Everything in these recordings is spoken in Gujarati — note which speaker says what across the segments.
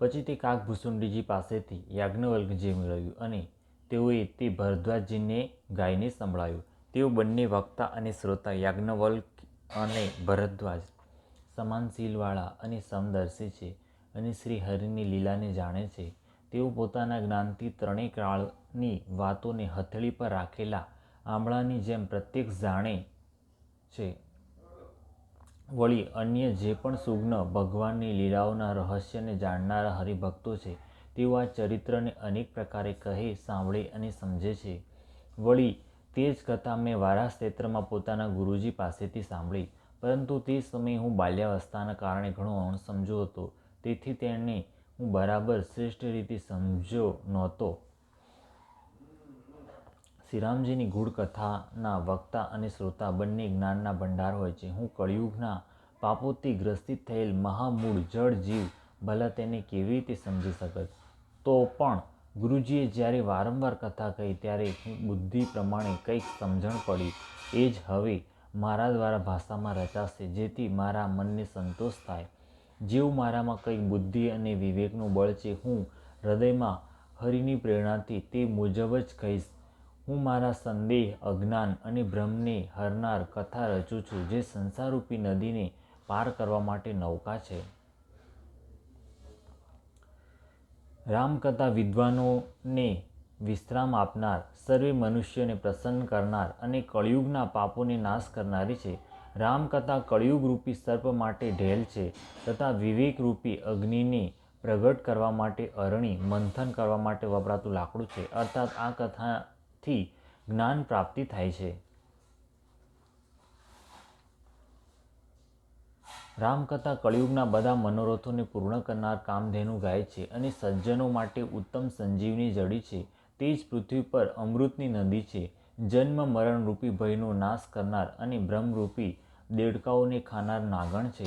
Speaker 1: પછી તે કાકભૂષુંડીજી પાસેથી યાજ્ઞવલ્કજીએ મેળવ્યું અને તેઓએ તે ભરદ્વાજજીને ગાઈને સંભળાયું તેઓ બંને વક્તા અને શ્રોતા યાજ્ઞવલ્ક અને ભરદ્વાજ સમાન શીલવાળા અને સમદર્શી છે અને શ્રી હરિની લીલાને જાણે છે. તેઓ પોતાના જ્ઞાનથી ત્રણેય કાળની વાતોને હથેળી પર રાખેલા આંબળાની જેમ પ્રત્યક્ષ જાણે છે. વળી અન્ય જે પણ સુજ્ઞ ભગવાનની લીલાઓના રહસ્યને જાણનારા હરિભક્તો છે, તેઓ આ ચરિત્રને અનેક પ્રકારે કહે, સાંભળે અને સમજે છે. વળી તે જ કથા મેં વારા ક્ષેત્રમાં પોતાના ગુરુજી પાસેથી સાંભળી, પરંતુ તે સમયે હું બાલ્યાવસ્થાના કારણે ઘણો અણસમજો હતો. તેથી તેને હું બરાબર શ્રેષ્ઠ રીતે સમજ્યો નહોતો. શ્રીરામજીની ગૂઢ કથાના વક્તા અને શ્રોતા બંને જ્ઞાનના ભંડાર હોય છે. હું કળિયુગના પાપોથી ગ્રસ્તિત થયેલ મહામૂળ જળ જીવ ભલા તેને કેવી રીતે સમજી શકત તો પણ ગુરુજીએ જ્યારે વારંવાર કથા કહી ત્યારે હું બુદ્ધિ પ્રમાણે કંઈક સમજણ પડી. એ જ હવે મારા દ્વારા ભાષામાં રચાશે, જેથી મારા મનને સંતોષ થાય. જેવું મારામાં કંઈક બુદ્ધિ અને વિવેકનું બળ છે, હું હૃદયમાં હરિની પ્રેરણાથી તે મુજબ જ કહીશ. હું મારા સંદેહ, અજ્ઞાન અને ભ્રમને હરનાર કથા રચું છું જે સંસારરૂપી નદીને પાર કરવા માટે નૌકા છે. રામકથા વિદ્વાનોને વિશ્રામ આપનાર, સર્વે મનુષ્યોને પ્રસન્ન કરનાર અને કળિયુગના પાપોને નાશ કરનારી છે. રામકથા કળિયુગરૂપી સર્પ માટે ઢેલ છે તથા વિવેકરૂપી અગ્નિને પ્રગટ કરવા માટે અરણી, મંથન કરવા માટે વપરાતું લાકડું છે. અર્થાત આ કથાથી જ્ઞાન પ્રાપ્તિ થાય છે. રામકથા કળિયુગના બધા મનોરથોને પૂર્ણ કરનાર કામધેનુ ગાય છે અને સજ્જનો માટે ઉત્તમ સંજીવની જડી છે. તે જ પૃથ્વી પર અમૃતની નદી છે. જન્મ મરણરૂપી ભયનો નાશ કરનાર અને બ્રહ્મરૂપી દેડકાઓને ખાનાર નાગણ છે.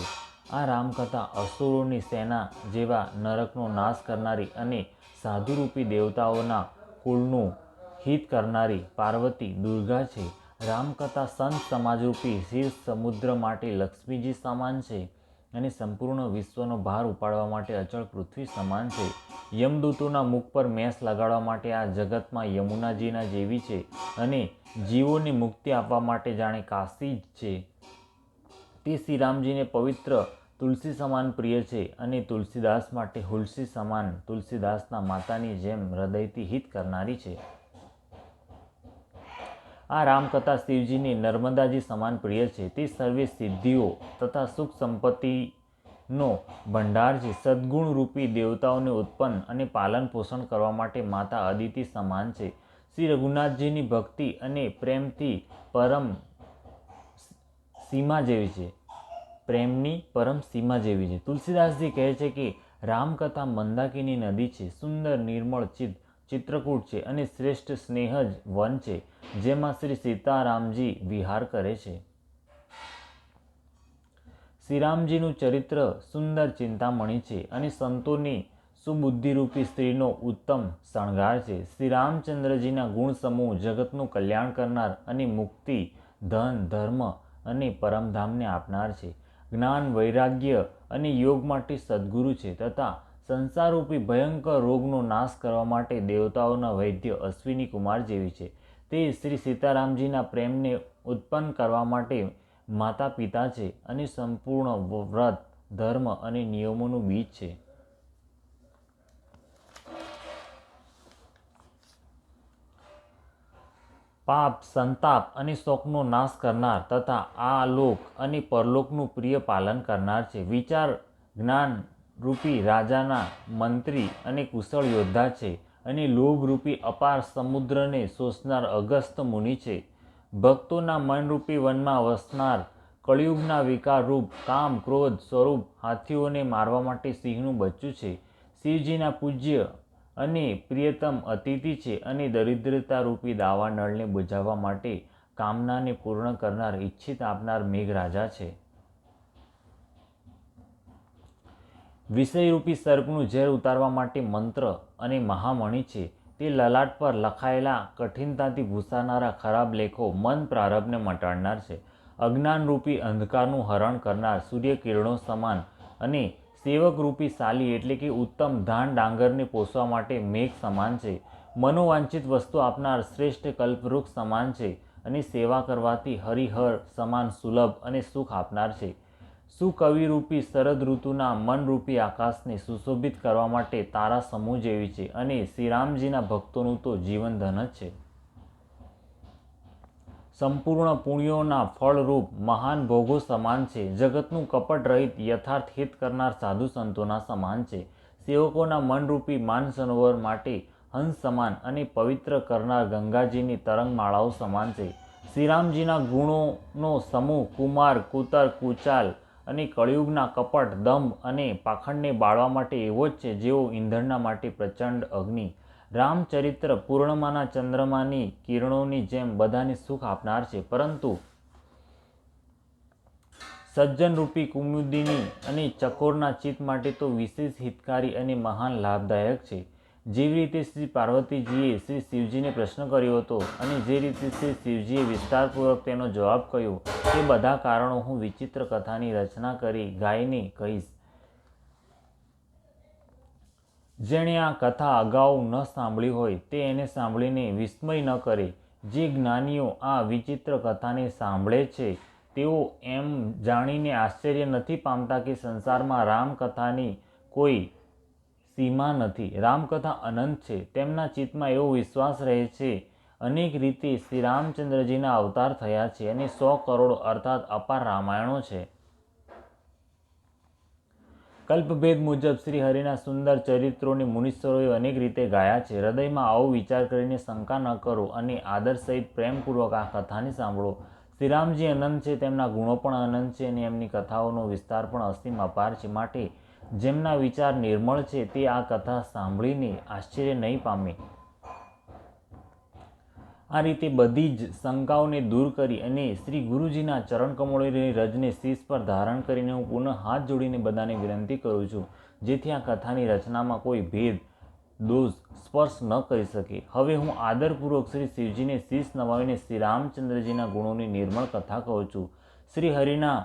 Speaker 1: આ રામકથા અસુરોની સેના જેવા નરકનો નાશ કરનારી અને સાધુરૂપી દેવતાઓના કુળનું હિત કરનારી પાર્વતી દુર્ગા છે. રામકથા સંત સમાજરૂપી શિવ સમુદ્ર માટે લક્ષ્મીજી સમાન છે અને સંપૂર્ણ વિશ્વનો ભાર ઉપાડવા માટે અચળ પૃથ્વી સમાન છે. યમદૂતોના મુખ પર મેસ લગાડવા માટે આ જગતમાં યમુનાજીના જેવી છે અને જીવોને મુક્તિ આપવા માટે જાણે કાશી જ છે. તે શ્રીરામજીને પવિત્ર તુલસી સમાન પ્રિય છે અને તુલસીદાસ માટે હુલસી સમાન તુલસીદાસના માતાની જેમ હૃદયથી હિત કરનારી છે. આ રામકથા શિવજીની નર્મદાજી સમાન પ્રિય છે. તે સર્વે સિદ્ધિઓ તથા સુખ સંપત્તિનો ભંડાર છે. સદ્ગુણ રૂપી દેવતાઓને ઉત્પન્ન અને પાલન પોષણ કરવા માટે માતા અદિતિ સમાન છે. શ્રી રઘુનાથજીની ભક્તિ અને પ્રેમથી પરમ સીમા જેવી છે. પ્રેમની પરમ સીમા જેવી છે. તુલસીદાસજી કહે છે કે રામકથા મંદાકીની નદી છે. સુંદર, નિર્મળ, ચિત્ત ચિત્રકૂટ છે અને શ્રેષ્ઠ સ્નેહ જ વન છે, જેમાં શ્રી સીતારામજી વિહાર કરે છે. શ્રીરામજીનું ચરિત્ર સુંદર ચિંતામણી છે અને સંતોની સુબુદ્ધિરૂપી સ્ત્રીનો ઉત્તમ શણગાર છે. શ્રી રામચંદ્રજીના ગુણ સમૂહ જગતનું કલ્યાણ કરનાર અને મુક્તિ, ધન, ધર્મ અને પરમધામને આપનાર છે. જ્ઞાન, વૈરાગ્ય અને યોગ માટે સદગુરુ છે તથા સંસારરૂપી ભયંકર રોગનો નાશ કરવા માટે દેવતાઓના વૈદ્ય અશ્વિની કુમાર જેવી છે. તે શ્રી સીતારામજીના પ્રેમને ઉત્પન્ન કરવા માટે માતા પિતા છે અને સંપૂર્ણ વ્રત, ધર્મ અને નિયમોનું બીજ છે. પાપ, સંતાપ અને શોકનો નાશ કરનાર તથા આ લોક અને પરલોકનું પ્રિય પાલન કરનાર છે. વિચાર, જ્ઞાન રૂપી રાજાના મંત્રી અને કુશળ યોદ્ધા છે અને લોભરૂપી અપાર સમુદ્રને શોષનાર અગસ્ત મુનિ છે. ભક્તોના મનરૂપી વનમાં વસનાર કળિયુગના વિકાર રૂપ કામ, ક્રોધ, સ્વરૂપ હાથીઓને મારવા માટે સિંહનું બચ્ચું છે. શિવજીના પૂજ્ય અને પ્રિયતમ અતિથિ છે અને દરિદ્રતા રૂપી દાવાનળને બુજાવવા માટે કામનાને પૂર્ણ કરનાર, ઈચ્છિત આપનાર મેઘરાજા છે. વિષયરૂપી સર્પનું ઝેર ઉતારવા માટે મંત્ર અને મહામણિ છે. તે લલાટ પર લખાયેલા કઠિનતાથી ભૂસાનારા ખરાબ લેખો મન પ્રારબ્ધને મટાડનાર છે. અજ્ઞાનરૂપી અંધકારનું હરણ કરનાર સૂર્યકિરણો સમાન અને સેવકરૂપી સાલી એટલે કે ઉત્તમ ધાન ડાંગરને પોષવા માટે મેઘ સમાન છે. મનોવાંછિત વસ્તુ આપનાર શ્રેષ્ઠ કલ્પવૃક્ષ સમાન છે અને સેવા કરવાથી હરિહર સમાન સુલભ અને સુખ આપનાર છે. સુકવિરૂપી શરદ ઋતુના મનરૂપી આકાશને સુશોભિત કરવા માટે તારા સમૂહ જેવી છે અને શ્રીરામજીના ભક્તોનું તો જીવન ધન જ છે. સંપૂર્ણ પુણ્યોના ફળરૂપ મહાન ભોગો સમાન છે. જગતનું કપટ રહિત યથાર્થ હિત કરનાર સાધુ સંતોના સમાન છે. સેવકોના મનરૂપી માનસરોવર માટે હંસ સમાન અને પવિત્ર કરનાર ગંગાજીની તરંગમાળાઓ સમાન છે. શ્રીરામજીના ગુણોનો સમૂહ કુમાર, કુતર, કુચાલ અને કળિયુગના કપટ, દંભ અને પાખંડને બાળવા માટે એવો જ છે જેઓ ઈંધણના માટે પ્રચંડ અગ્નિ. રામચરિત્ર પૂર્ણમાના ચંદ્રમાની કિરણોની જેમ બધાને સુખ આપનાર છે. પરંતુ સજ્જનરૂપી કુમુદિની અને ચકોરના ચિત્ત માટે તો વિશેષ હિતકારી અને મહાન લાભદાયક છે. જેવી રીતે શ્રી પાર્વતીજીએ શ્રી શિવજીને પ્રશ્ન કર્યો હતો અને જે રીતે શ્રી શિવજીએ વિસ્તારપૂર્વક તેનો જવાબ કહ્યો તે બધા કારણો હું વિચિત્ર કથાની રચના કરી ગાઈને કહીશ. જેણે આ કથા અગાઉ ન સાંભળી હોય તે એને સાંભળીને વિસ્મય ન કરે. જે જ્ઞાનીઓ આ વિચિત્ર કથાને સાંભળે છે, તેઓ એમ જાણીને આશ્ચર્ય નથી પામતા કે સંસારમાં રામકથાની કોઈ સીમા નથી. રામકથા અનંત છે. તેમના ચિત્તમાં એવો વિશ્વાસ રહે છે. અનેક રીતે શ્રી રામચંદ્રજીના અવતાર થયા છે અને સો કરોડ અર્થાત અપાર રામાયણો છે. કલ્પભેદ મુજબ શ્રી હરિના સુંદર ચરિત્રોને મુનીશ્વરોએ અનેક રીતે ગાયા છે. હૃદયમાં આવો વિચાર કરીને શંકા ન કરો અને આદર સહિત પ્રેમપૂર્વક આ કથાને સાંભળો. શ્રીરામજી અનંત છે. તેમના ગુણો પણ અનંત છે અને એમની કથાઓનો વિસ્તાર પણ અસીમ અપાર છે. માટે જેમના વિચાર નિર્મળ છે તે આ કથા સાંભળીને આશ્ચર્ય નહીં પામે. આ રીતે બધી જ શંકાઓને દૂર કરી અને શ્રી ગુરુજીના ચરણ કમળોની રજને શીશ પર ધારણ કરીને હું પુનઃ હાથ જોડીને બધાને વિનંતી કરું છું, જેથી આ કથાની રચનામાં કોઈ ભેદ, દોષ, સ્પર્શ ન કરી શકે. હવે હું આદરપૂર્વક શ્રી શિવજીને શીશ નવાવીને શ્રી રામચંદ્રજીના ગુણોની નિર્મળ કથા કહું છું. શ્રી હરિના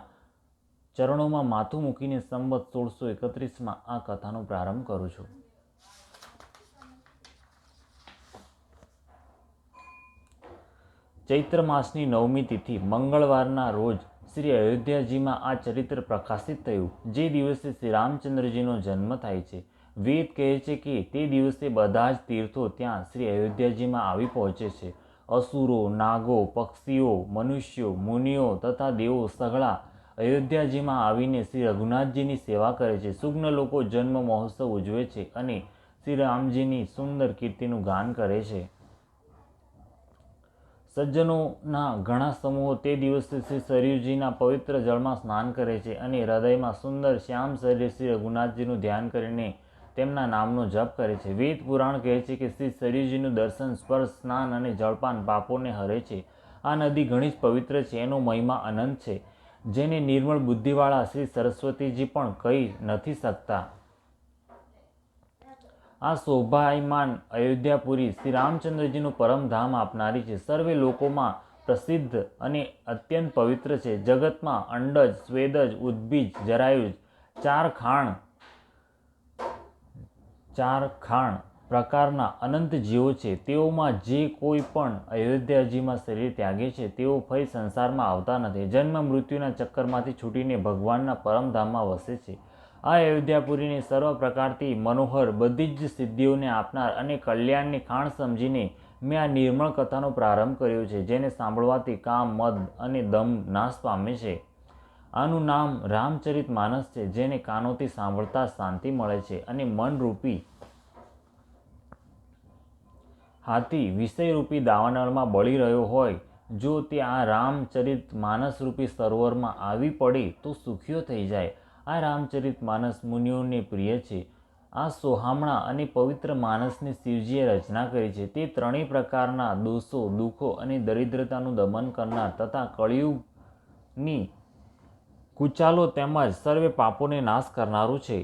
Speaker 1: ચરણોમાં માથું મૂકીને સંવત સોળસો એકત્રીસમાં આ કથાનો પ્રારંભ કરું છું. ચૈત્ર માસની નવમી તિથિ મંગળવારના રોજ શ્રી અયોધ્યાજીમાં આ ચરિત્ર પ્રકાશિત થયું. જે દિવસે શ્રી રામચંદ્રજીનો જન્મ થાય છે. વેદ કહે છે કે તે દિવસે બધા જ તીર્થો ત્યાં શ્રી અયોધ્યાજીમાં આવી પહોંચે છે. અસુરો, નાગો, પક્ષીઓ, મનુષ્યો, મુનિઓ તથા દેવો સઘળા અયોધ્યાજીમાં આવીને શ્રી રઘુનાથજીની સેવા કરે છે. સુગ્ન લોકો જન્મ મહોત્સવ ઉજવે છે અને શ્રી રામજીની સુંદર કીર્તિનું ગાન કરે છે. સજ્જનોના ઘણા સમૂહો તે દિવસે શ્રી સરયુજીના પવિત્ર જળમાં સ્નાન કરે છે અને હૃદયમાં સુંદર શ્યામ શરીર શ્રી રઘુનાથજીનું ધ્યાન કરીને તેમના નામનો જપ કરે છે. વેદ પુરાણ કહે છે કે શ્રી સરયુજીનું દર્શન, સ્પર્શ, સ્નાન અને જળપાન પાપોને હરે છે. આ નદી ઘણી જ પવિત્ર છે, એનો મહિમા અનંત છે. જેને નિર્મળ બુદ્ધિવાળા શ્રી સરસ્વતીજી પણ કહી નથી શકતા. આ શોભાયમાન અયોધ્યાપુરી શ્રી રામચંદ્રજીનું પરમધામ આપનારી છે. સર્વે લોકોમાં પ્રસિદ્ધ અને અત્યંત પવિત્ર છે. જગતમાં અંડજ, સ્વેદજ, ઉદ્બીજ જરાયુજ ચાર ખાણ ચાર ખાણ પ્રકારના અનંત જીવો છે. તેઓમાં જે કોઈ પણ અયોધ્યાજીમાં શરીર ત્યાગે છે, તેઓ ફરી સંસારમાં આવતા નથી. જન્મ મૃત્યુના ચક્કરમાંથી છૂટીને ભગવાનના પરમધામમાં વસે છે. આ અયોધ્યાપુરીને સર્વ પ્રકારથી મનોહર, બધી જ સિદ્ધિઓને આપનાર અને કલ્યાણની ખાણ સમજીને મેં આ નિર્મળ કથાનો પ્રારંભ કર્યો છે, જેને સાંભળવાથી કામ, મદ અને દમ નાશ પામે છે. આનું નામ રામચરિત માનસ છે, જેને કાનોથી સાંભળતા શાંતિ મળે છે અને મનરૂપી હાથી વિષયરૂપી દાવાનળમાં બળી રહ્યો હોય, જો તે આ રામચરિત માનસરૂપી સરોવરમાં આવી પડે તો સુખીઓ થઈ જાય. આ રામચરિત માનસ મુનિઓને પ્રિય છે. આ સોહામણા અને પવિત્ર માનસની શિવજીએ રચના કરી છે. તે ત્રણેય પ્રકારના દોષો, દુઃખો અને દરિદ્રતાનું દમન કરનાર તથા કળિયુગની કુચાલો તેમજ સર્વે પાપોને નાશ કરનારું છે.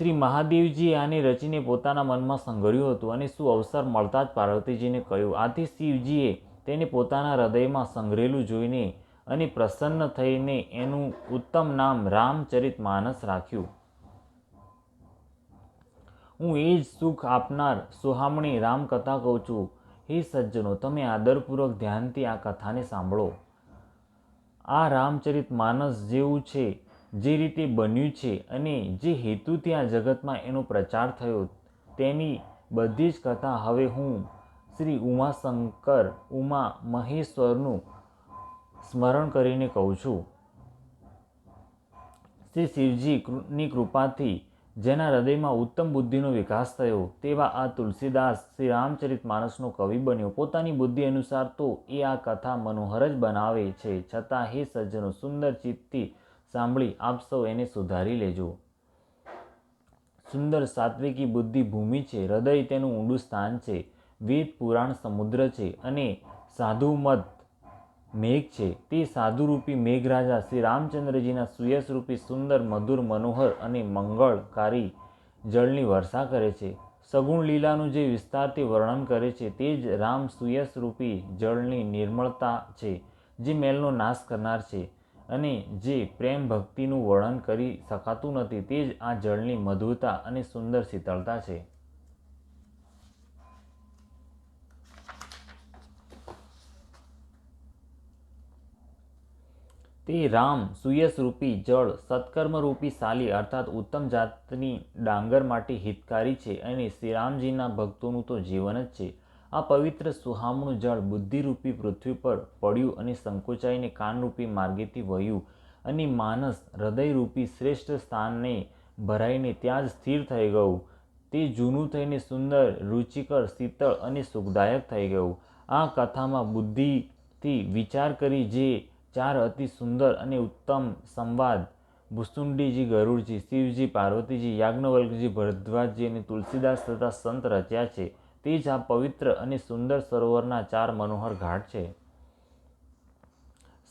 Speaker 1: શ્રી મહાદેવજીએ આને રચીને પોતાના મનમાં સંઘર્યું હતું અને શું અવસર મળતા જ પાર્વતીજીને કહ્યું. આથી શિવજીએ તેને પોતાના હૃદયમાં સંઘરેલું જોઈને અને પ્રસન્ન થઈને એનું ઉત્તમ નામ રામચરિત માનસ રાખ્યું. હું એ જ સુખ આપનાર સુહામણી રામકથા કહું છું. હે સજ્જનો, તમે આદરપૂર્વક ધ્યાનથી આ કથાને સાંભળો. આ રામચરિત માનસ જેવું છે જે રીતે બન્યું છે અને જે હેતુથી આ જગતમાં એનો પ્રચાર થયો, તેની બધી જ કથા હવે હું શ્રી ઉમાશંકર, ઉમા મહેશ્વરનું સ્મરણ કરીને કહું છું. શ્રી શિવજીની કૃપાથી જેના હૃદયમાં ઉત્તમ બુદ્ધિનો વિકાસ થયો, તેવા આ તુલસીદાસ શ્રી રામચરિત માનસનો કવિ બન્યો. પોતાની બુદ્ધિ અનુસાર તો એ આ કથા મનોહર જ બનાવે છે. છતાં હે સજ્જનો, સુંદર ચિત્તથી સાંભળી, આપ સૌ એને સુધારી લેજો. સુંદર સાત્વિકી બુદ્ધિ ભૂમિ છે, હૃદય તેનું ઊંડું સ્થાન છે, વેદ પુરાણ સમુદ્ર છે અને સાધુ મત મેઘ છે. તે સાધુરૂપી મેઘરાજા શ્રી રામચંદ્રજીના સુયસરૂપી સુંદર, મધુર, મનોહર અને મંગળકારી જળની વર્ષા કરે છે. સગુણ લીલાનું જે વિસ્તારથી વર્ણન કરે છે, તે જ રામ સુયસરૂપી જળની નિર્મળતા છે, જે મેલનો નાશ કરનાર છે. અને જે પ્રેમ ભક્તિનું વર્ણન કરી શકાતું નથી, તે જ આ જળની મધુરતા અને સુંદર શીતળતા છે. તે રામ સુયસરૂપી જળ સત્કર્મરૂપી સાલી અર્થાત ઉત્તમ જાતની ડાંગર માટે હિતકારી છે અને શ્રીરામજીના ભક્તોનું તો જીવન જ છે. આ પવિત્ર સુહામણું જળ બુદ્ધિરૂપી પૃથ્વી પર પડ્યું અને સંકોચાઈને કાનરૂપી માર્ગેથી વહ્યું અને માનસ હૃદયરૂપી શ્રેષ્ઠ સ્થાનને ભરાઈને ત્યાં જ સ્થિર થઈ ગયું. તે જૂનું થઈને સુંદર, રુચિકર, શીતળ અને સુખદાયક થઈ ગયું. આ કથામાં બુદ્ધિથી વિચાર કરી જે ચાર અતિ સુંદર અને ઉત્તમ સંવાદ, ભુસુંડીજી ગરુડજી, શિવજી, પાર્વતીજી, યાજ્ઞવલ્કજી, ભરદ્વાજજી અને તુલસીદાસ તથા સંત રચ્યા છે. તે જ આ પવિત્ર અને સુંદર સરોવરના ચાર મનોહર ઘાટ છે.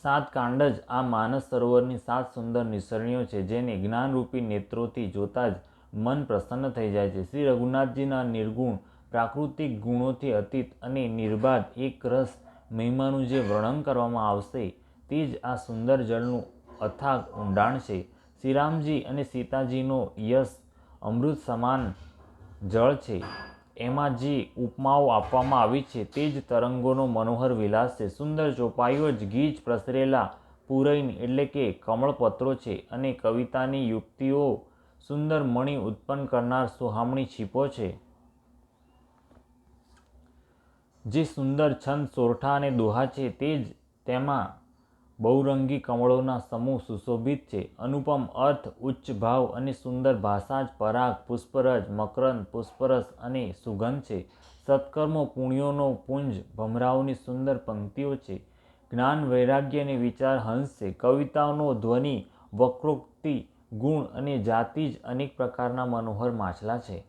Speaker 1: સાત કાંડ જ આ માનસ સરોવરની સાત સુંદર નિસરણીઓ છે, જેને જ્ઞાનરૂપી નેત્રોથી જોતા જ મન પ્રસન્ન થઈ જાય છે. શ્રી રઘુનાથજીના નિર્ગુણ, પ્રાકૃતિક ગુણોથી અતીત અને નિર્બાધ એક રસ મહિમાનું જે વર્ણન કરવામાં આવશે, તે જ આ સુંદર જળનું અથાગ ઊંડાણ છે. શ્રીરામજી અને સીતાજીનો યશ અમૃત સમાન જળ છે. એમાં જે ઉપમાઓ આપવામાં આવી છે તે જ તરંગોનો મનોહર વિલાસ છે. સુંદર ચોપાઈઓ જ ગીચ પ્રસરેલા પુરૈન એટલે કે કમળપત્રો છે અને કવિતાની યુક્તિઓ સુંદર મણિ ઉત્પન્ન કરનાર સુહામણી છીપો છે. જે સુંદર છંદ સોરઠા અને દોહા છે તે જ તેમાં બહુરંગી કમળોના સમૂહ સુશોભિત છે. અનુપમ અર્થ ઉચ્ચ ભાવ અને સુંદર ભાષા જ પરાગ, પુષ્પરજ, મકરંદ, પુષ્પરસ અને સુગંધ છે. સત્કર્મો પુણ્યોનો પુંજ, ભમરાઓની સુંદર પંક્તિઓ છે. જ્ઞાન, વૈરાગ્ય અને વિચાર હંસ છે. કવિતાઓનો ધ્વનિ, વક્રોક્તિ, ગુણ અને જાતિ જ અનેક પ્રકારના મનોહર માછલા છે.